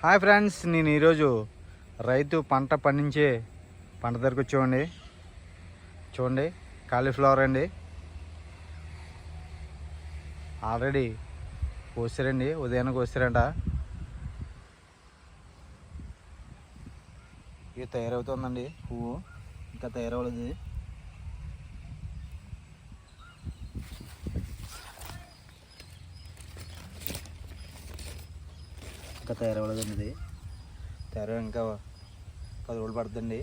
Hi friends నేను ఈరోజు రైతు పంట పండించే పంట దగ్గరకు వచ్చామండి. చూడండి కాలీఫ్లవర్ అండి. ఆల్రెడీ కోసారండి ఉదయాన్నే కోసారంట. ఇది తయారవుతుందండి పువ్వు. ఇంకా తయారవ్వలేదు. ఇంకా తయారవ్వలేదండి ఇది. తయారు ఇంకా పది రోజులు పడుతుందండి.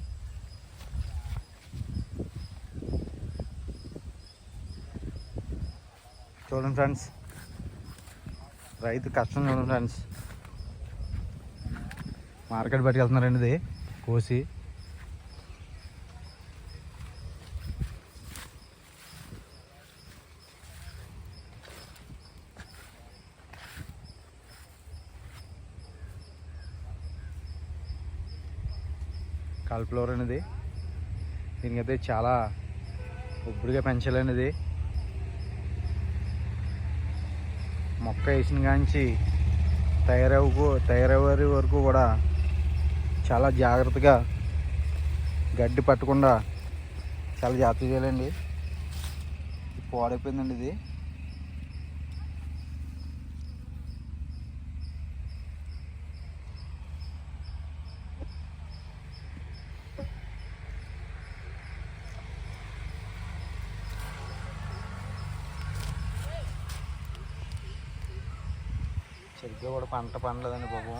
చూడండి ఫ్రెండ్స్ రైతు కష్టం చూడండి ఫ్రెండ్స్. మార్కెట్ పట్టుకెళ్తున్నారండి ఇది కోసి. కాలిఫ్లవర్ అనేది. దీనికైతే చాలా ఉబ్బుడిగా పెంచలేనిది. మొక్క వేసిన కాంచి తయారవు తయారయ్యే వరకు కూడా చాలా జాగ్రత్తగా గడ్డి పట్టకుండా చాలా జాగ్రత్త చేయాలండి. పాడైపోయిందండి ఇది. సరిగ్గా కూడా పంట పండలేదండి పాపం